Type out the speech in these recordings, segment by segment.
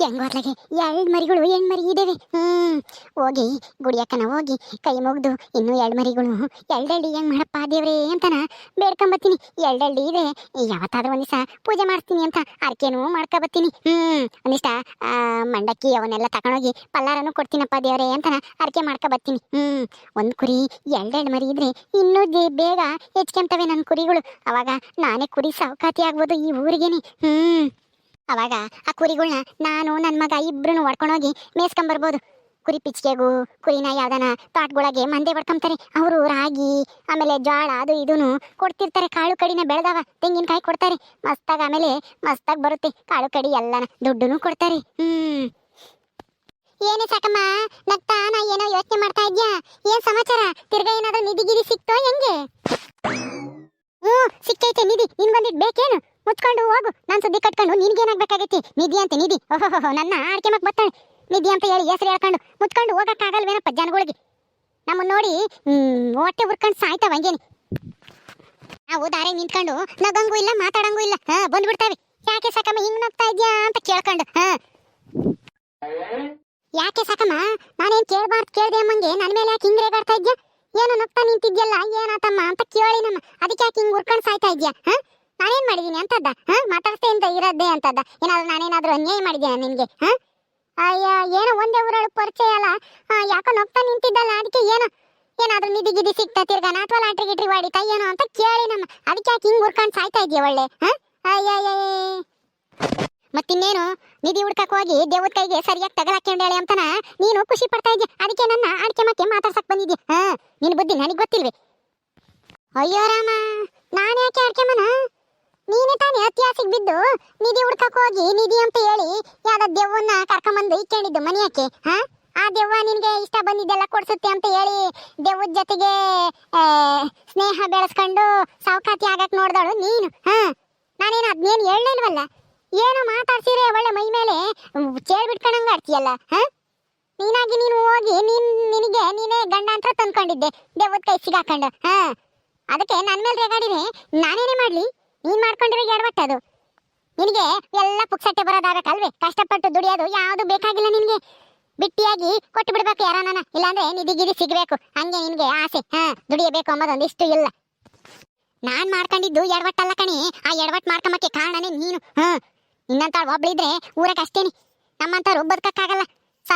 ಹೆಂಗೋತ್ಲಾಗೆ ಎರಡು ಮರಿಗಳು ಹೆಣ್ಣು ಮರಿ ಇದ್ದಾವೆ ಹ್ಮ್, ಹೋಗಿ, ಗುಡಿಯಕ್ಕನ ಹೋಗಿ, ಕೈ ಮುಗ್ದು, ಇನ್ನೂ ಎರಡು ಮರಿಗಳು. ಎರಡೆರಡು ಹೆಂಗ್ ಮಾಡಪ್ಪ ದೇವ್ರೇ ಅಂತನ ಬೇಡ್ಕೊಂಬತ್ತೀನಿ. ಎರಡೆರಡು ಇದೆ, ಯಾವತ್ತಾದ್ರೂ ಒಂದ್ ದಿವಸ ಪೂಜೆ ಮಾಡ್ತೀನಿ ಅಂತ ಅರ್ಕೆನೂ ಮಾಡ್ಕೊಬತ್ತೀನಿ. ಹ್ಮ್ ಒಂದಿಷ್ಟ ಮಂಡಕ್ಕಿ ಅವನ್ನೆಲ್ಲ ತಗೊಂಡೋಗಿ ಪಲ್ಲಾರನು ಕೊಡ್ತೀನಪ್ಪ ದೇವ್ರೇ ಅಂತನ ಅರ್ಕೆ ಮಾಡ್ಕೊಬತ್ತೀನಿ. ಹ್ಮ್, ಒಂದ್ ಕುರಿ ಎರಡೆರಡು ಮರಿ ಇದ್ರೆ ಇನ್ನೂ ಬೇಗ ಹೆಚ್ಕೊಂತವೆ ನನ್ನ ಕುರಿಗಳು. ಅವಾಗ ನಾನೇ ಕುರಿ ಸಾವುಕಾತಿ ಆಗ್ಬೋದು ಈ ಊರಿಗೇನೆ. ಹ್ಮ್. ಅವಾಗ ಆ ಕುರಿಗಳನ್ನ ನಾನು ನನ್ನ ಮಗ ಇಬ್ರು ಹೊಡ್ಕೊಂಡೋಗಿ ಮೇಯ್ಸ್ಕೊಂಬರ್ಬೋದು ಕುರಿ ಪಿಚ್ಕೆಗೂ ಕುರಿನ ಯಾವ್ದಾನ ತೋಟಗೊಳಗೆ ಮಂದೆ ಹೊಡ್ಕೊಂತಾರೆ ಅವರು ರಾಗಿ, ಆಮೇಲೆ ಜೋಳ ಅದು ಇದೂನು ಕೊಡ್ತಿರ್ತಾರೆ. ಕಾಳು ಕಡಿನ ಬೆಳೆದವ, ತೆಂಗಿನಕಾಯಿ ಕೊಡ್ತಾರೆ. ಮಸ್ತಾಗ ಆಮೇಲೆ ಮಸ್ತಾಗಿ ಬರುತ್ತೆ. ಕಾಳು ಕಡಿ ಎಲ್ಲನ ದುಡ್ಡು ಕೊಡ್ತಾರೆ. ಹ್ಮ್. ಏನೇ ಸಾಕಮ್ಮ, ನಗ್ತಾ, ನಾ ಏನೋ ಯೋಚನೆ ಮಾಡ್ತಾ ಇದ್ಯಾ? ಏನ್ ಸಮಾಚಾರ? ತಿರ್ಗಾ ಏನಾದ್ರೂ ನಿಧಿ ಗಿರಿ ಸಿಕ್ತೋ ಹೆಂಗೆ? ಹ್ಞೂ ಸಿಕ್ಕೈತೆ ನಿಧಿ. ನಿನ್ಗೊಂದಿದ್ ಬೇಕೇನು? ಮುಚ್ಕೊಂಡು ಹೋಗು. ನಾನು ಸುದ್ದಿ ಕಟ್ಕೊಂಡು ನಿನ್ಗೇನಾಗ್ಬೇಕಾಗೈತಿ? ನಿಧಿ ಅಂತ, ನಿಧಿ. ಓಹೋ ನನ್ನ ಆಡ್ಕೆ ಮಕ್ ಬರ್ತಾಳೆ ನಿಧಿ ಅಂತ ಹೇಳಿ ಹೆಸರು ಹೇಳ್ಕೊಂಡು ಮುಚ್ಕೊಂಡು ಹೋಗಕ್ಕಾಗಲ್ವೇನಪ್ಪ ಜನಗಳಿಗೆ? ನಮ್ಮನ್ನ ನೋಡಿ ಹೊಟ್ಟೆ ಹುರ್ಕೊಂಡು ಸಾಯ್ತಾವ ಹಂಗೇನಿ. ನಾವು ದಾರಿ ನಿಂತ್ಕೊಂಡು ನಗಂಗೂ ಇಲ್ಲ, ಮಾತಾಡಂಗೂ ಇಲ್ಲ. ಹಾ, ಬಂದ್ಬಿಡ್ತಾವೆ. ಯಾಕೆ ಸಾಕಮ್ಮ ಹಿಂಗ್ ನಗ್ತಾ ಇದ್ಯಾ ಅಂತ ಕೇಳ್ಕೊಂಡು, ಹಾ. ಯಾಕೆ ಸಾಕಮ್ಮ? ನಾನೇನ್ ಕೇಳ್ಬಾರ್ದು ಕೇಳ್ದೆ ಅಮ್ಮಂಗೆ? ನನ್ನ ಮೇಲೆ ಯಾಕೆ ಹಿಂಗ್ ರೇಗಾಡ್ತಾ ಇದ್ಯಾ? ಏನು ನಗ್ತಾ ನಿಂತಿದ್ಯಲ್ಲ, ಏನಾತಮ್ಮ ಅಂತ ಕೇಳಿ ನಮ್ಮ. ಅದಕ್ಕೆ ಯಾಕೆ ಹಿಂಗ್ ಉರ್ಕೊಂಡು ಸಾಯ್ತಾ ಇದ್ಯಾ, ಹಾ? ನಾನೇನ್ ಮಾಡಿದೀನಿ ಅಂತದ್ದ? ಹಾ? ಮಾತಾಡ್ತೇ ಅಂತ ಇರೋದೇ ಅಂತದ್ದ? ಏನಾದ್ರು ನಾನೇನಾದ್ರೂ ಅನ್ಯಾಯ ಮಾಡಿದ್ಯಾ ನಿನ್ಗೆ? ಹಾ? ಅಯ್ಯ, ಏನೋ ಒಂದೇ ಊರೊಳಗೆ ಪರಿಚಯ ಅಲ್ಲ. ಯಾಕೋ ನಗ್ತಾ ನಿಂತಿದ್ದಲ್ಲ ಅದಕ್ಕೆ ಏನೋ? ಏನಾದ್ರೂ ನಿಧಿ ಗಿಧಿ ಸಿಗ್ತಾ ತಿರ್ಗಾನ? ಅಥವಾ ಲಾಟ್ರಿ ಗಿಟ್ರಿ ಹೊಡಿತಾ ಏನೋ ಅಂತ ಕೇಳಿ ನಮ್ಮ ಅದಕ್ಕೆ ಯಾಕೆ ಹಿಂಗ್ ಹುರ್ಕೊಂಡು ಸಾಯ್ತಾ ಇದೆಯಾ ಒಳ್ಳೆ? ಹಾ? ಅಯ್ಯಯ್ಯ ಮತ್ತಿನ್ನೇನು ನಿಧಿ ಹುಡ್ಕಕ್ ಹೋಗಿ ದೇವದ ಕೈಗೆ ಸರಿಯಾಗಿ ತಗಲಾಕೊಂಡೇಳೆ ಅಂತನ ನೀನು ಖುಷಿ ಪಡ್ತಾ ಇದ್ದೆ ಅದಕ್ಕೆ ನನ್ನ ಅಡಿಕೆ ಮಕ್ಕೆ ಮಾತಾಡ್ಸಕ್ ಬಂದಿದ್ದೆ ಹಾ ನಿನ್ ಬುದ್ಧಿ ನನಗೆ ಗೊತ್ತಿಲ್ವೇ ಅಯ್ಯೋ ರಾಮ ನಾನು ಯಾಕೆ ಅಡಿಕೆ ಮನ ನೀನೇ ತಾನೇ ಅತ್ಯಾಸಿಗೆ ಬಿದ್ದು ನಿಧಿ ಹುಡ್ಕಕ್ ಹೋಗಿ ನಿಧಿ ಅಂತ ಹೇಳಿ ಯಾವ್ದ ದೆವ್ವನ್ನ ಕರ್ಕೊಂಬಂದು ಇಕ್ಕೊಂಡಿದ್ದು ಮನೆಯಕ್ಕೆ, ಹಾ? ಆ ದೆವ್ವ ನಿನ್ಗೆ ಇಷ್ಟ ಬಂದಿದ್ದೆಲ್ಲ ಕೊಡ್ಸುತ್ತೆ ಅಂತ ಹೇಳಿ ದೆವ್ವದ ಜೊತೆಗೆ ಸ್ನೇಹ ಬೆಳೆಸ್ಕೊಂಡು ಸೌಕಾತಿ ಆಗಕ್ ನೋಡ್ದಳು ನೀನು, ಹಾ? ನಾನೇನು ಅದ್ನೇನು ಹೇಳಲಿಲ್ವಲ್ಲ? ಏನೋ ಮಾತಾಡ್ಸಿದ್ರೆ ಒಳ್ಳೆ ಮೈ ಮೇಲೆ ಚೇರ್ ಬಿಟ್ಕೊಂಡಂಗ ಆಡ್ತೀಯಲ್ಲ, ಹಾ? ನೀನಾಗಿ ನೀನು ಹೋಗಿ ನೀನ್, ನಿನಗೆ, ನೀನೇ ಗಂಡ ಅಂತ ತಂದ್ಕೊಂಡಿದ್ದೆ ದೆವ್ವದ ಕೈ ಸಿಗಾಕೊಂಡು, ಹಾ? ಅದಕ್ಕೆ ನನ್ನ ಮೇಲೆ ರೇಗಾಡಿದ್ರೆ ನಾನೇನೇ ಮಾಡ್ಲಿ? ನೀನ್ ಮಾಡ್ಕೊಂಡಿರೋ ಎಡವಟ್ಟ ಅದು? ನಿನಗೆ ಎಲ್ಲ ಪುಕ್ಸಟ್ಟೆ ಬರೋದಾಗಕ್ಕಲ್ವೇ ಕಷ್ಟಪಟ್ಟು ದುಡಿಯೋದು ಯಾವುದು ಬೇಕಾಗಿಲ್ಲ ನಿನಗೆ. ಬಿಟ್ಟಿಯಾಗಿ ಕೊಟ್ಟು ಬಿಡ್ಬೇಕು ಯಾರನ್ನ ಇಲ್ಲಾಂದ್ರೆ ನಿಧಿ ಸಿಗಬೇಕು ಸಿಗ್ಬೇಕು. ಹಂಗೆ ನಿನ್ಗೆ ಆಸೆ. ಹಾ, ದುಡಿಯಬೇಕು ಅನ್ನೋದೊಂದಿಷ್ಟು ಇಲ್ಲ. ನಾನ್ ಮಾಡ್ಕೊಂಡಿದ್ದು ಎಡವಟ್ಟಲ್ಲ ಕಣಿ. ಆ ಎಡವಟ್ ಮಾಡ್ಕೊಂಬಕ್ಕೆ ಕಾರಣನೇ ನೀನು. ಹಾ ನಿನ್ನಂತ ಒಬ್ಳಿದ್ರೆ ಊರಕ್ಕೆ ಅಷ್ಟೇನಿ. ನಮ್ಮಂತವ್ರು ಬದುಕಕ್ಕಾಗಲ್ಲ. ಸ,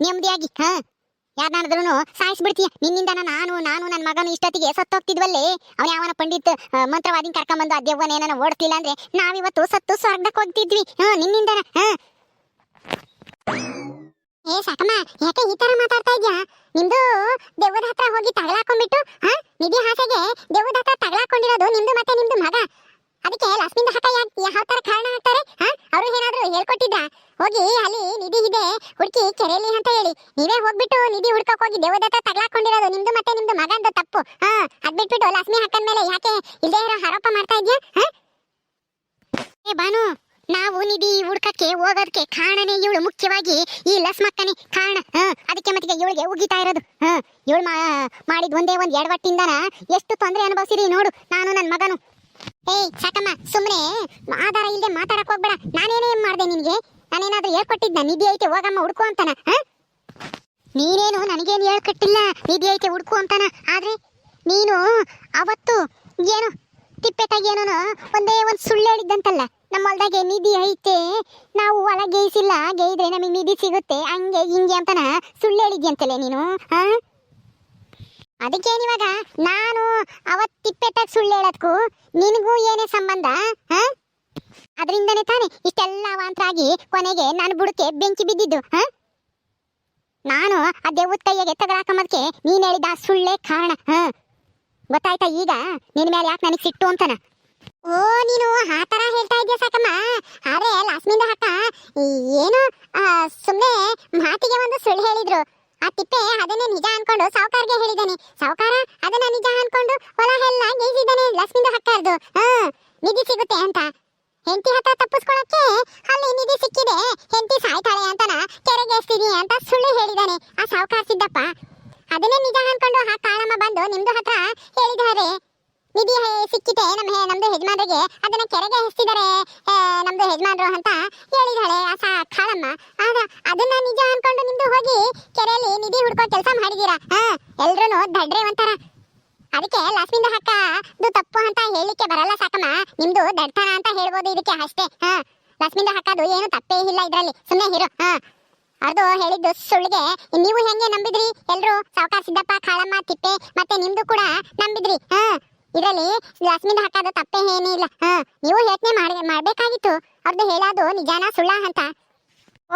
ನೆಮ್ಮದಿಯಾಗಿ. ಹಾ. ಯಾರನ್ನಾದ್ರೂ ಸಾಯಿಸ್ಬಿಡ್ತೀಯ. ನಿನ್ನಿಂದ ನಾನು ನಾನು ನನ್ನ ಮಗನು ಇಷ್ಟೊತ್ತಿಗೆ ಸತ್ತೋಗ್ತಿದ್ವಲ್ಲೇ. ಅವನ ಯಾವನ ಪಂಡಿತ್ ಮಂತ್ರವಾದಿನ ಕರ್ಕೊಂಬಂದು ಆ ದೆವ್ವನ ಏನನ ಓಡ್ತಿಲ್ಲ ಅಂದ್ರೆ ನಾವಿವತ್ತು ಸತ್ತು ಸ್ವರ್ಗಕ್ಕೆ ಹೋಗ್ತಿದ್ವಿ. ಹ್ಮ್ ನಿನ್ನಿಂದನ, ಹಾ. ಏ, ಸಾಕಮ್ಮ, ಯಾಕೆ ಈ ತರ ಮಾತಾಡ್ತಾ ಇದ್ಯಾ? ನಿಮ್ದು ದೆವ್ವದ ಹತ್ರ ಹೋಗಿ ತಗಲಾಕೊಂಡ್ಬಿಟ್ಟು, ಹಾ? ನಿಧಿ ಹಾಸೆಗೆ ದೆವ್ವದ ಹತ್ರ ತಗಲಾಕೊಂಡಿರೋದು ನಿಮ್ದು ಮತ್ತೆ ನಿಮ್ದು ಮಗ. ಅದಕ್ಕೆ ಲಕ್ಷ್ಮಿಂದ ಹಠ ಯಾವ ತರ ಕಾರಣ ಹಾಕ್ತಾರೆ ಅವರು ಏನಾದ್ರು ಹೇಳ್ಕೊಟ್ಟಿದ್ದ ಹೋಗಿ, ಅಲ್ಲಿ ನಿಧಿ ಇದೆ, ಹುಡುಕಿ ಕೆರೆಯಲ್ಲಿ ಅಂತ ಹೇಳಿ. ನೀವೇ ಹೋಗ್ಬಿಟ್ಟು ನಿಧಿ ಹುಡ್ಕಕ್ ಹೋಗಿ ದೇವದತ್ತ ತಗಲಾಕೊಂಡಿರೋದು, ನಿಮ್ದು ಮತ್ತೆ ನಿಮ್ದು ಮಗಂದು ತಪ್ಪು. ಹಾ ಅದ್ಬಿಟ್ಬಿಟ್ಟು ಲಕ್ಷ್ಮಿ ಹಾಕನ್ ಮೇಲೆ ಯಾಕೆ ಇಲ್ಲದೆ ಇರೋ ಆರೋಪ ಮಾಡ್ತಾ ಇದ್ಯಾ? ಏ ಬಾನು ನಾವು ನಿಧಿ ಹುಡ್ಕಕ್ಕೆ ಹೋಗೋದಕ್ಕೆ ಕಾರಣನೇ ಇವಳು ಮುಖ್ಯವಾಗಿ ಈ ಲಸ್ಮಕ್ಕನೇ ಕಾರಣ. ಅದಕ್ಕೆ ಮತ್ತೆ ಇವಳಿಗೆ ಉಗಿತಾ ಇರೋದು. ಇವಳು ಮಾಡಿದ ಒಂದೇ ಒಂದ್ ಎಡವಟ್ಟಿಂದನ ಎಷ್ಟು ತೊಂದರೆ ಅನುಭವಿಸಿರಿ ನೋಡು. ನಾನು ನನ್ನ ಮಗನು. ಏಯ್, ಸಾಕಮ್ಮ ಸುಮ್ಮನೆ ಆಧಾರ ಇಲ್ಲದೆ ಮಾತಾಡಕ್ ಹೋಗ್ಬೇಡ. ನಾನೇನೇ ಮಾಡ್ದೆ ನಿನಗೆ? ನಾನೇನಾದ್ರೂ ಹೇಳ್ಕೊಟ್ಟಿದ್ನ? ನಿಧಿ ಐತೆ, ಹೋಗಮ್ಮ, ಹುಡ್ಕು ಅಂತಾನ ನೀನೇನು ನನಗೇನು ಹೇಳ್ಕೊಟ್ಟಿಲ್ಲ? ನಿಧಿ ಐತೆ, ಹುಡ್ಕು ಅಂತಾನ? ಆದ್ರೆ ನೀನು ಅವತ್ತು ಏನು ತಿಪ್ಪೆಟಾಗಿ ಏನೋ ಒಂದೇ ಒಂದು ಸುಳ್ಳು ಹೇಳಿದ್ದಂತಲ್ಲ, ನಮ್ಮ ಹೊಲ್ದಾಗೆ ನಿಧಿ ಐತೆ, ನಾವು ಒಳಗೆ ಗೇಯಿಸಿಲ್ಲ, ಗೇಯಿದ್ರೆ ನಮಗೆ ನಿಧಿ ಸಿಗುತ್ತೆ, ಹಂಗೆ ಹಿಂಗೆ ಅಂತಾನ ಸುಳ್ಳು ಹೇಳಿದ್ಯಂತಲೇ ನೀನು, ಹಾ? ಅದಕ್ಕೇನಿವಾಗ ನಾನು ಅವತ್ ತಿಪ್ಪೆಟ್ಟಾಗ ಸುಳ್ಳು ಹೇಳೋದಕ್ಕೂ ನಿನಗೂ ಏನೇ ಸಂಬಂಧ, ಹಾ? ಅದರಿಂದನೇ ತಾನೆ ಇಷ್ಟೆಲ್ಲ ಅವಾಂತರಾಗಿ ಕೊನೆಗೆ ನಾನು ಬುಡಕ್ಕೆ ಬೆಂಕಿ ಬಿದ್ದಿದ್ದು, ಹಾ? ನಾನು ಆ ದೇವದ ಕೈಯಾಗೆ ತಗಲಾಕಂಬದಕ್ಕೆ ನೀನು ಹೇಳಿದ ಸುಳ್ಳೇ ಕಾರಣ, ಹ? ಗೊತ್ತಾಯ್ತಾ ಈಗ? ನಿನ್ ಮೇಲೆ ಯಾಕೆ ನನಗೆ ಸಿಟ್ಟು ಅಂತಾನ? ಓ, ನೀನು ಆ ತರ ಹೇಳ್ತಾ ಇದೆಯಾ ಸಾಕಮ್ಮ? ಆದರೆ ಲಾಸ್ಮಿಂದ ಹಾಕ ಏನು ಸುಮ್ಮನೆ ಮಾತಿಗೆ ಒಂದು ಸುಳ್ಳು ಹೇಳಿದ್ರು. ಆ ತಿಪ್ಪೆ ಅದನ್ನೇ ನಿಜ ಅನ್ಕೊಂಡು ಸಾವುಕಾರ್ಗೆ ಹೇಳಿದಾನೆ. ಸಾವುಕಾರ, ಅದನ್ನ ನಿಜ ಅನ್ಕೊಂಡು ಹೊಲ ಎಲ್ಲ ಗೇಯ್ಸಿದ್ದಾನೆ ಲಕ್ಷ್ಮಿಂದ ಹಕ್ಕಾರ್ದು. ಹ್ಮ್ ನಿಧಿ ಸಿಗುತ್ತೆ ಅಂತ. ಹೆಂಡತಿ ಹತ್ರ ತಪ್ಪಿಸ್ಕೊಳಕ್ಕೆ ಅಲ್ಲಿ ನಿಧಿ ಸಿಕ್ಕಿದೆ. ಹೆಂಡತಿ ಸಾಯ್ತಾಳೆ ಅಂತನ ಕೆರೆಗೆ ಎಸ್ತೀನಿ ಅಂತ ಸುಳ್ಳು ಹೇಳಿದಾನೆ. ಆ ಸಾವುಕಾರ ಸಿದ್ದಪ್ಪ, ಅದನ್ನೇ ನಿಜ ಅನ್ಕೊಂಡು ಆ ಕಾಳಮ್ಮ ಬಂದು ನಿಮ್ದು ಹತ್ರ ಹೇಳಿದ್ದಾರೆ ನಿಧಿ ಸಿಕ್ಕಿದೆ, ನಮ್ಮ ನಮ್ದು ಯಜಮಾನ್ರಿಗೆ ಅದನ್ನ ಕೆರೆಗೆ ಹೆಸ್ತಿದ್ದಾರೆ ನಮ್ದು ಯಜಮಾನ್ರು ಅಂತ ಹೇಳಿದಾಳೆ ಆ ಸಾ ಕಾಳಮ್ಮ. ಅದನ್ನ ನಿಜ ಅನ್ಕೊಂಡು ನಿಮ್ದು ಹೋಗಿ ಕೆರೆಯಲ್ಲಿ ನಿಧಿ ಹುಡ್ಕೋ ಕೆಲಸ ಮಾಡಿದೀರಾ? ಹಾ ಎಲ್ರೂ ದಡ್ರೆ ಒಂಥರ. ಅದಕ್ಕೆ ಲಕ್ಷ್ಮಿಂದ ಹಕ್ಕ ಅದು ತಪ್ಪು ಅಂತ ಹೇಳಲಿಕ್ಕೆ ಬರಲ್ಲ ಸಾಕಮ್ಮ. ನಿಮ್ದು ದಡ್ತನ ಅಂತ ಹೇಳ್ಬೋದು ಇದಕ್ಕೆ ಅಷ್ಟೇ. ಹಾ ಲಕ್ಷ್ಮಿಂದ ಹಕ್ಕದು ಏನು ತಪ್ಪೇ ಇಲ್ಲ ಇದ್ರಲ್ಲಿ. ಸುಮ್ಮನೆ ಹಿರು ಹಾ. ಅದು ಹೇಳಿದ್ದು ಸುಳ್ಳಿಗೆ, ನೀವು ಹೆಂಗೆ ನಂಬಿದ್ರಿ? ಎಲ್ರು ಸಾವುಕಾರ ಸಿದ್ದಪ್ಪ, ಕಾಳಮ್ಮ, ತಿಪ್ಪೆ ಮತ್ತೆ ನಿಮ್ದು ಕೂಡ ನಂಬಿದ್ರಿ, ಹಾ. ಇದರಲ್ಲಿ ಲಕ್ಷ್ಮಿಂದ ಹಾಕೋದು ತಪ್ಪೇ ಇಲ್ಲ, ಹಾ. ನೀವು ಯೋಚನೆ ಮಾಡಿ, ಮಾಡಬೇಕಾಗಿತ್ತು. ಅವ್ರದ್ದು ಹೇಳೋದು ನಿಜಾನ ಸುಳ್ಳ ಅಂತ.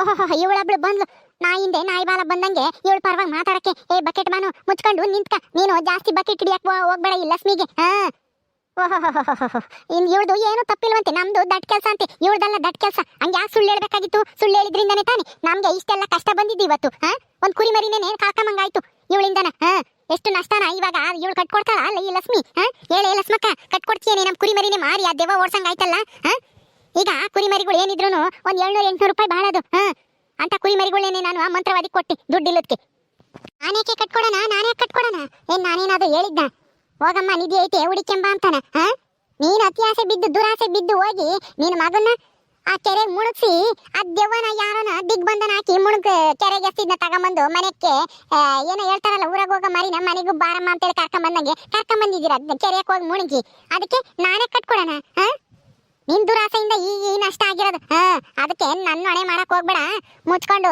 ಓಹೋ ಇವಳೊಬ್ಳು ಬಂದ್ಲು. ನಾಯಿಂದೆ ನಾಯಿ ಬಾಲ ಬಂದಂಗೆ ಇವಳು ಪರವಾಗಿ ಮಾತಾಡಕ್ಕೆ, ಏ, ಬಕೆಟ್ ಬಾನು, ಮುಚ್ಕೊಂಡು ನಿಂತ್ಕ. ನೀನು ಜಾಸ್ತಿ ಬಕೆಟ್ ಹಿಡಿಯಕ್ ಹೋಗ್ಬೇಡ ಈ ಲಕ್ಷ್ಮಿಗೆ. ಹಾ. ಓಹೋ ಇನ್ ಇವಳ್ದು ಏನು ತಪ್ಪಿಲ್ವಂತೆ. ನಮ್ದು ದಟ್ ಕೆಲಸ ಅಂತೆ. ಇವಳ್ದಲ್ಲ ದಟ್ ಕೆಲಸ. ಹಂಗೆ ಯಾಕೆ ಸುಳ್ಳು ಹೇಳ್ಬೇಕಾಗಿತ್ತು. ಸುಳ್ಳು ಹೇಳಿದ್ರಿಂದನೇ ತಾನೆ. ನಮ್ಗೆ ಇಷ್ಟೆಲ್ಲ ಕಷ್ಟ ಬಂದಿದ್ದು ಇವತ್ತು. ಹಾ? ಒಂದು ಕುರಿ ಮರಿನೇ ಕಾಕಮಂಗಾಯ್ತು ಇವಳಿಂದನ. ಹಾ? ಎಷ್ಟು ನಷ್ಟನ ಇವಾಗ ಇವಳು ಕಟ್ಕೊಡ್ತಾಳ ಅಲ್ಲ ಈ ಲಕ್ಷ್ಮಿ? ಹಾ? ಹೇಳೇ ಲಕ್ಷ್ಮಕ್ಕ, ಕಟ್ಕೊಡ್ತೀಯೇನೆ ನಮ್ಮ ಕುರಿ ಮರಿನೇ ಮಾರಿ, ಆ ದೆವ್ವ ಓಡ್ಸಂಗಾಯ್ತಲ್ಲ? ಹಾ? ಈಗ ಕುರಿಮರಿಗಳು ಕುರಿ ಮರಿಗಳು ಏನಿದ್ರು ಒಂದ್ ಏಳ್ನೂರ ಎಂಟ್ನೂರು ರೂಪಾಯಿ ಬಾಳದು ಹಾ. ಅಂತ ಕುರಿ ಮರಿಗಳೇನೆ ನಾನು ಆ ಮಂತ್ರವಾದಿ ಕೊಟ್ಟಿ ದುಡ್ಡಿಲ್ಲದಕ್ಕೆ ನಾನೇಕೆ ಕಟ್ಕೊಡೋಣ? ನಾನೇ ಕಟ್ಕೊಡೋಣ? ಏನ್ ನಾನೇನಾದ್ರು ಹೇಳಿದ್ದ ಹೋಗಮ್ಮ ನಿಧಿ ಐತೆ ಹುಡಿಕೆಂಬ ಅಂತಾನ. ಹ? ನೀನ್ ಅತ್ಯಾಸೆ ಬಿದ್ದು ದುರಾಸೆ ಬಿದ್ದು ಹೋಗಿ ನೀನ್ ಮಗನ್ನ ಆ ಕೆರೆ ಮುಳುಗಿಸಿ ಆ ದೆವ್ವನ ಯಾರನ ದಿಗ್ಬಂಧನ ಹಾಕಿ ಮುಳುಗ್ ಕೆರೆಗೆ ಎಸ್ತಿದ್ನ ತಗೊಂಬಂದು ಮನೆಗೆ ಆ, ಏನೋ ಹೇಳ್ತಾರಲ್ಲ ಊರಾಗ ಹೋಗ ನಮ್ಮ ಮನೆಗೂ ಬಾರಮ್ಮ ಅಂತೇಳಿ ಕರ್ಕೊಂಬಂದಂಗೆ. ಕರ್ಕೊಂಬಂದಿದ್ದೀರ? ಕೆರೆಗೆ ಹೋಗಿ ಮುಳುಗಿ ಅದಕ್ಕೆ ನಾನೇ ಕಟ್ಕೊಡೋಣ? ಹಾ? ನಿನ್ ದುರಾಸೆಯಿಂದ ಈ ಈ ನಷ್ಟ ಆಗಿರೋದು. ಅದಕ್ಕೆ ನನ್ನ ಹೊಣೆ ಮಾಡಕ್ ಹೋಗ್ಬೇಡ. ಮುಚ್ಕೊಂಡು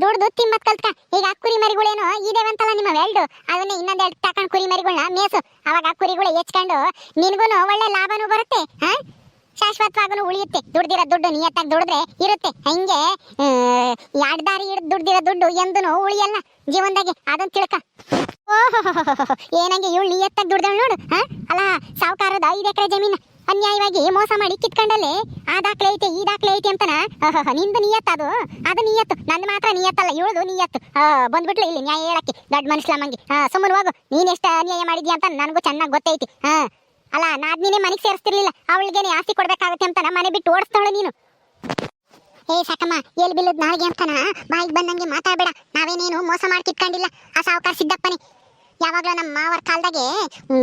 ದುಡ್ದು ತಿಮ್ಮತ್ ಕಲ್ತ್ಕ. ಈಗ ಕುರಿ ಮರಿಗಳೇನು ಇದೇವಂತಲ್ಲ ನಿಮ್ಮ ವೆಲ್ಡು ಅದನ್ನ ಇನ್ನೊಂದೆರಡು ತಕೊಂಡ್ ಕುರಿ ಮರಿಗಳನ್ನ ಮೇಸು. ಅವಾಗ ಆ ಕುರಿಗಳು ಹೆಚ್ಕೊಂಡು ನಿನ್ಗೂನು ಒಳ್ಳೆ ಲಾಭನೂ ಬರುತ್ತೆ. ಹಾ? ಶಾಶ್ವತವಾಗೂ ಉಳಿಯುತ್ತೆ. ದುಡ್ದಿರೋ ದುಡ್ಡು ನಿಯತ್ತಾಗಿ ದುಡಿದ್ರೆ ಇರುತ್ತೆ. ಹಂಗೆ? ಎರಡು ದಾರಿ ಹಿಡ್ದು ದುಡ್ದಿರೋ ದುಡ್ಡು ಎಂದೂ ಉಳಿಯಲ್ಲ ಜೀವನದಾಗೆ. ಅದನ್ನ ತಿಳ್ಕ. ಓಹೋ ಏನಂಗೆ ಇವಳು ನಿಯತ್ತಾಗಿ ದುಡ್ದಳು ನೋಡು. ಹಾ? ಅಲ್ಲ ಸಾವುಕಾರದ ಐದು ಎಕರೆ ಜಮೀನು. ಅನ್ಯಾಯವಾಗಿ ಮೋಸ ಮಾಡಿ ಕಿತ್ಕೊಂಡಲ್ಲಿ, ಆ ದಾಖಲೆ ಐತೆ, ಈ ದಾಖಲೆ ಐತೆ ಅಂತನ? ನಿಂದು ನಿಯತ್ತ ಅದು. ಅದು ನಿಯತ್ತು. ನಂದು ಮಾತ್ರ ನಿಯತ್ತಲ್ಲ, ಇವಳದು ನಿಯತ್ತು. ಬಂದ್ಬಿಟ್ಲು ಇಲ್ಲಿ ನ್ಯಾಯ ಹೇಳಕ್ಕೆ. ದೊಡ್ಡ ಮನುಷ್ಯಲಮ್ಮಂಗೆ ಹಾ ಸುಮ್ಮನೆ ಹೋಗು. ನೀನ್ ಎಷ್ಟು ಅನ್ಯಾಯ ಮಾಡಿದ್ಯಾ ಅಂತ ನನಗೂ ಚೆನ್ನಾಗಿ ಗೊತ್ತೈತಿ. ಹಾ ಅಲ್ಲ ನಾದ್ನಿನೇ ಮನೆಗೆ ಸೇರಿಸ್ತಿರ್ಲಿಲ್ಲ. ಅವಳಿಗೇನೆ ಆಸ್ತಿ ಕೊಡ್ಬೇಕಾಗತ್ತೆ ಅಂತನ? ಮನೆ ಬಿಟ್ಟು ಓಡಿಸ್ತಾಳೆ ನೀನು. ಏ, ಸಾಕಮ್ಮ ಎಲ್ಲಿ ಬಿಲ್ಲದ್ ನಾಳೆಗೆ ಅಂತನ? ಬಾಯಿಗೆ ಬಂದಂಗೆ ಮಾತಾಡಬೇಡ. ನಾವೇನೇನು ಮೋಸ ಮಾಡಿ ಕಿತ್ಕೊಂಡಿಲ್ಲ. ಆ ಸಾವುಕಾರ ಸಿದ್ದಪ್ಪನೇ. ಯಾವಾಗ್ಲೂ ನಮ್ಮ ಮಾವರ ಕಾಲದಾಗೆ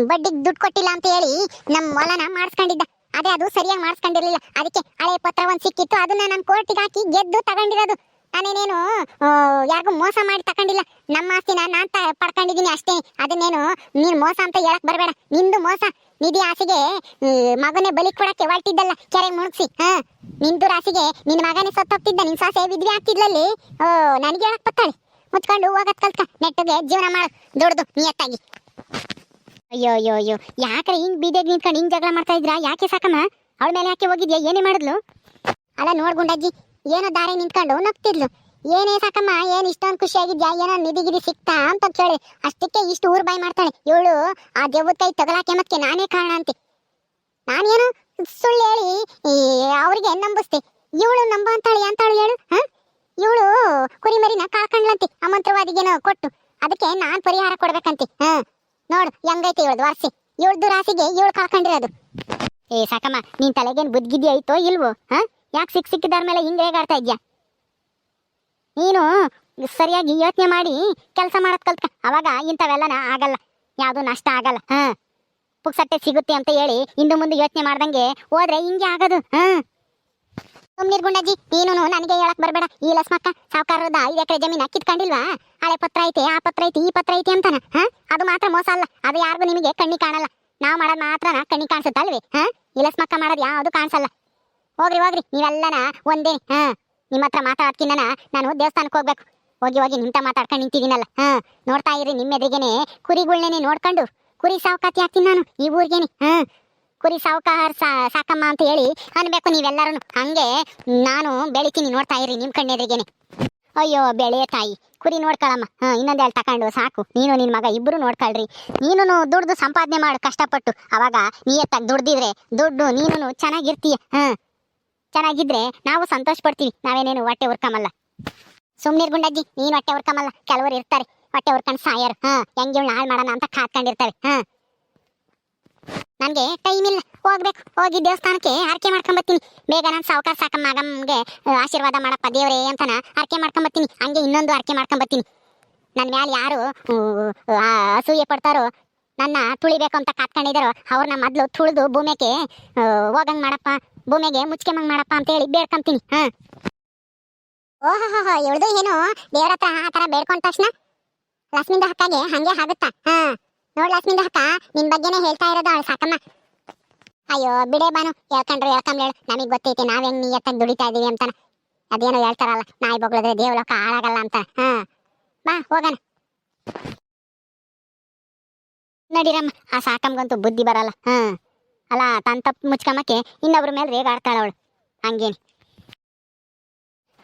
ಬಡ್ಡಿಗೆ ದುಡ್ಡು ಕೊಟ್ಟಿಲ್ಲ ಅಂತ ಹೇಳಿ ನಮ್ಮ ಹೊಲನ ಮಾಡಿಸ್ಕೊಂಡಿದ್ದ. ಅದೇ ಅದು ಸರಿಯಾಗಿ ಮಾಡಿಸ್ಕೊಂಡಿರ್ಲಿಲ್ಲ. ಅದಕ್ಕೆ ಹಳೆ ಪತ್ರ ಒಂದು ಸಿಕ್ಕಿತ್ತು, ಅದನ್ನ ನಾನು ಕೋರ್ಟಿಗೆ ಹಾಕಿ ಗೆದ್ದು ತಗೊಂಡಿರೋದು. ನಾನೇನೇನು ಯಾರಿಗೂ ಮೋಸ ಮಾಡಿ ತಗೊಂಡಿಲ್ಲ ನಮ್ಮ ಆಸ್ತಿನ ನಾನು ತ ಪಡ್ಕೊಂಡಿದ್ದೀನಿ ಅಷ್ಟೇ. ಅದನ್ನೇನು, ನೀನು ಮೋಸ ಅಂತ ಹೇಳಕ್ ಬರಬೇಡ. ನಿಂದು ಮೋಸ. ನಿಧಿ ಆಸೆಗೆ ಮಗನೇ ಬಲಿ ಕೊಡಕ್ಕೆ ಹೊರಟಿದ್ದಲ್ಲ. ಕೆರೆ ಮುಳುಗಿಸಿ ಹಾ. ನಿಂದು ರಾಸಿಗೆ ನಿನ್ನ ಮಗನೇ ಸತ್ತೋಗ್ತಿದ್ದ. ನಿನ್ನ ಸಾಸೆ ವಿದ್ವಿ ಆಗ್ತಿದ್ಲಲ್ಲಿ. ಓ, ನನಗೆ ಹೇಳಕ್ ಬತ್ತಾಳೆ ಮುಚ್ಕೊಂಡು ಹೋಗತ್ ಕಲ್ತ ನೆಟ್ಟಗೆ ಜೀವನ ಮಾಡ. ದೊಡ್ದು ನಿಯತ್ತಾಗಿ. ಅಯ್ಯೋ ಅಯ್ಯೋ ಅಯ್ಯೋ. ಯಾಕ್ರೆ ಹಿಂಗ್ ಬೀದಿಗೆ ನಿಂತ್ಕೊಂಡು ಹಿಂಗ್ ಜಗಳ ಮಾಡ್ತಾ ಇದ್ರಾ? ಯಾಕೆ ಸಾಕಮ್ಮ? ಅವಳ ಮೇಲೆ ಯಾಕೆ ಹೋಗಿದ್ಯಾ? ಏನೇ ಮಾಡಿದ್ಲು? ಅಲ್ಲ, ನೋಡ್ ಗುಂಡಜ್ಜಿ. ಏನೋ ದಾರಿ ನಿಂತ್ಕೊಂಡು ನಗ್ತಿದ್ಲು. ಏನೇ ಸಾಕಮ್ಮ, ಏನ್ ಇಷ್ಟೊಂದು ಖುಷಿಯಾಗಿದ್ಯಾ? ಏನೋ ನಿಧಿ ಗಿಧಿ ಸಿಕ್ತಾ ಅಂತ ಕೇಳಿ. ಅಷ್ಟಕ್ಕೆ ಇಷ್ಟು ಊರ್ ಬಾಯ್ ಮಾಡ್ತಾಳೆ. ಇವಳು ಆ ದೆವ್ವದ ಕೈ ತಗಲಾಕೆ ಮತ್ತೆ ನಾನೇ ಕಾರಣ ಅಂತೆ. ನಾನೇನು ಸುಳ್ಳು ಹೇಳಿ? ಅವ್ರಿಗೆ ನಂಬಿಸ್ತೆ? ಇವಳು ನಂಬ ಅಂತಾಳೆ ಅಂತಾಳು ಹೇಳು, ಹ? ಇವಳು ಕುರಿಮರಿನ ಮರಿನ ಆ ಮಂತ್ರವಾದಿಗೇನೋ ಕೊಟ್ಟು. ಅದಕ್ಕೆ ನಾನ್ ಪರಿಹಾರ ಕೊಡ್ಬೇಕಂತೆ, ಹ. ನೋಡು, ಹೆಂಗೈತೆ ಇವಳ್ದು ವಾರ್ಸಿ ಇವಳ್ದು ರಾಸಿಗೆ ಇವಳು ಕಾಳ್ಕೊಂಡಿರೋದು. ಏ, ಸಾಕಮ್ಮ, ನಿನ್ ತಲೆಗೇನ್ ಬುದ್ಗಿದ್ದಿ ಐತೋ ಇಲ್ವೋ, ಹ? ಯಾಕೆ ಸಿಕ್ ಸಿಕ್ಕಿದಾರ ಮೇಲೆ ಹಿಂಗ್ ಆಡ್ತಾ ಇದ್ಯಾ? ನೀನು ಸರಿಯಾಗಿ ಯೋಚನೆ ಮಾಡಿ ಕೆಲಸ ಮಾಡೋದ್ ಕಲ್ತ್ಕ. ಅವಾಗ ಇಂಥವೆಲ್ಲನ ಆಗಲ್ಲ. ಯಾವುದು ನಷ್ಟ ಆಗಲ್ಲ, ಹ. ಪುಕ್ಸಟ್ಟೆ ಸಿಗುತ್ತೆ ಅಂತ ಹೇಳಿ ಇಂದು ಮುಂದೆ ಯೋಚನೆ ಮಾಡ್ದಂಗೆ ಹೋದ್ರೆ ಹಿಂಗೆ ಆಗೋದು, ಹ. ಸುಮ್ನಿರ್ ಗುಂಡಜ್ಜಿ. ನೀನು ನನಗೆ ಹೇಳಕ್ ಬರ್ಬೇಡ. ಈ ಲಸ್ಮಕ್ಕ ಸಾವುಕಾರದ ಐದು ಎಕರೆ ಜಮೀನ ಕಿತ್ಕೊಂಡಿಲ್ವಾ? ಹಳೆ ಪತ್ರ ಐತೆ, ಆ ಪತ್ರ ಐತಿ, ಈ ಪತ್ರ ಐತಿ ಅಂತಾನ ಅದು ಮಾತ್ರ ಮೋಸ ಅಲ್ಲ. ಅದು ಯಾರಿಗೂ ನಿಮಗೆ ಕಣ್ಣಿ ಕಾಣಲ್ಲ. ನಾವು ಮಾಡೋದು ಮಾತ್ರ ಕಣ್ಣಿ ಕಾಣಿಸುತ್ತಲ್ವಿ, ಹಾ? ಈ ಲಸ್ಮಕ್ಕ ಮಾಡೋದು ಯಾವುದು ಕಾಣಿಸಲ್ಲ. ಹೋಗ್ರಿ ಹೋಗ್ರಿ. ನೀವೆಲ್ಲನ ಒಂದೇ, ಹಾ? ನಿಮ್ಮ ಹತ್ರ ಮಾತಾಡ್ಕಿನ್ನ ನಾನು ದೇವಸ್ಥಾನಕ್ಕೆ ಹೋಗ್ಬೇಕು. ಹೋಗಿ ಹೋಗಿ ನಿಂತ ಮಾತಾಡ್ಕೊಂಡು ನಿಂತಿದ್ದೀನಲ್ಲ, ಹಾ? ನೋಡ್ತಾ ಇರಿ ನಿಮ್ಮ ಕುರಿಗಳ್ನೇನೆ ನೋಡ್ಕೊಂಡು, ಕುರಿ ಸಾವುಕಾತಿ ಹಾಕ್ತೀನಿ ನಾನು, ಈ ಊರಿಗೇನೆ, ಹ? ಕುರಿ ಸಾವುಕಾರ ಸಾಕಮ್ಮ ಅಂತ ಹೇಳಿ ಅನ್ಬೇಕು ನೀವೆಲ್ಲರೂ ಹಂಗೆ ನಾನು ಬೆಳಿತೀನಿ ನೋಡ್ತಾ ಇರಿ ನಿಮ್ ಕಣ್ಣೆದ್ರಿಗೇನೆ ಅಯ್ಯೋ ಬೆಳೆಯ ತಾಯಿ, ಕುರಿ ನೋಡ್ಕೊಳಮ್ಮ. ಹಾ ಇನ್ನೊಂದೆರಡು ತಕೊಂಡು ಸಾಕು. ನೀನು ನಿನ್ ಮಗ ಇಬ್ರು ನೋಡ್ಕೊಳ್ರಿ. ನೀನು ದುಡ್ದು ಸಂಪಾದನೆ ಮಾಡು ಕಷ್ಟಪಟ್ಟು. ಅವಾಗ ನೀ ಎತ್ತ ದುಡ್ದಿದ್ರೆ ದುಡ್ಡು ನೀನು ಚೆನ್ನಾಗಿರ್ತೀಯ. ಹಾ, ಚೆನ್ನಾಗಿದ್ರೆ ನಾವು ಸಂತೋಷ ಪಡ್ತೀವಿ ನಾವೇನೇನು ಹೊಟ್ಟೆ ಉರ್ಕಮಲ್ಲ ಸುಮ್ನಿರ್ ಗುಂಡಜ್ಜಿ, ನೀನ್ ಹೊಟ್ಟೆ ಉರ್ಕಮಲ್ಲ ಕೆಲವರು ಇರ್ತಾರೆ. ಹೊಟ್ಟೆ ಉರ್ಕೊಂಡು ಸಾಯರ್. ಹಾ, ಹೆಂಗೆ ಹಾಳು ಮಾಡೋಣ ಅಂತ ಕಾತ್ಕೊಂಡಿರ್ತಾರೆ ಹಾ. ನನ್ಗೆ ಟೈಮ್ ಇಲ್ಲ. ಹೋಗ್ಬೇಕು. ಹೋಗಿ ದೇವಸ್ಥಾನಕ್ಕೆ ಹರಕೆ ಮಾಡ್ಕೊಂಬತ್ತೀನಿ ಬೇಗ ನಾನು ಸಾವುಕಾರ ಸಾಕ ಮಗಮ್ಗೆ ಆಶೀರ್ವಾದ ಮಾಡಪ್ಪ, ದೇವರೇ ಅಂತನ ಹರಕೆ ಮಾಡ್ಕೊಂಬತ್ತೀನಿ ಹಂಗೆ ಇನ್ನೊಂದು ಹರಕೆ ಮಾಡ್ಕೊಂಬತ್ತೀನಿ ನನ್ನ ಮ್ಯಾಲೆ ಯಾರು ಅಸೂಯೆ ಪಡ್ತಾರೋ, ನನ್ನ ತುಳಿಬೇಕು ಅಂತ ಕಾತ್ಕೊಂಡಿದ್ದಾರೋ, ಅವ್ರನ್ನ ಮೊದಲು ತುಳಿದು ಭೂಮಿಗೆ ಹೋಗಂಗೆ ಮಾಡಪ್ಪ, ಭೂಮಿಗೆ ಮುಚ್ಕೆಮಂಗೆ ಮಾಡಪ್ಪ ಅಂತ ಹೇಳಿ ಬೇಡ್ಕೊಂತೀನಿ. ಹಾ. ಓಹೋ ಇಳ್ದು ಏನು ದೇವ್ರ ಹತ್ರ ಆ ತರ ಬೇಡ್ಕೊಂಡ ತಕ್ಷಣ? ಲಕ್ಷ್ಮಿಂದ ಹಕ್ಕಾಗೆ ಹಂಗೆ ಆಗುತ್ತಾ? ಹಾ. ನೋಡ್ ಅಕ್ಕ, ನಿನ್ ಬಗ್ಗೆನೇ ಹೇಳ್ತಾ ಇರೋದು ಅವಳು ಸಾಕಮ್ಮ. ಅಯ್ಯೋ, ಬಿಡೆ ಬಾನು, ಹೇಳ್ಕೊಂಡ್ರು ಹೇಳ್ಕೊಂಬ್ಲೇಳು ನಮಗ್ ಗೊತ್ತೈತಿ, ನಾವ್ ಹೆಂಗ್ ನಿಯತ್ತಾಗಿ ದುಡಿತಾ ಇದೀವಿ ಅಂತಾನ. ಅದೇನೋ ಹೇಳ್ತಾರಲ್ಲ, ನಾಯಿ ಬೊಗಳಿದ್ರೆ ದೇವಲೋಕ ಹಾಳಾಗಲ್ಲ ಅಂತ. ಹಾ, ಬಾ, ಹೋಗೋಣ. ನಡಿರಮ್ಮ, ಆ ಸಾಕಮ್ಗಂತೂ ಬುದ್ಧಿ ಬರಲ್ಲ. ಹ್ಮ್ ಅಲ್ಲ, ತನ್ ತಪ್ಪು ಮುಚ್ಕಮ್ಮಕ್ಕೆ ಇನ್ನೊಬ್ರ ಮೇಲೆ ರೇಗಾಡ್ತಾಳ ಅವಳು. ಹಂಗೇನಿ.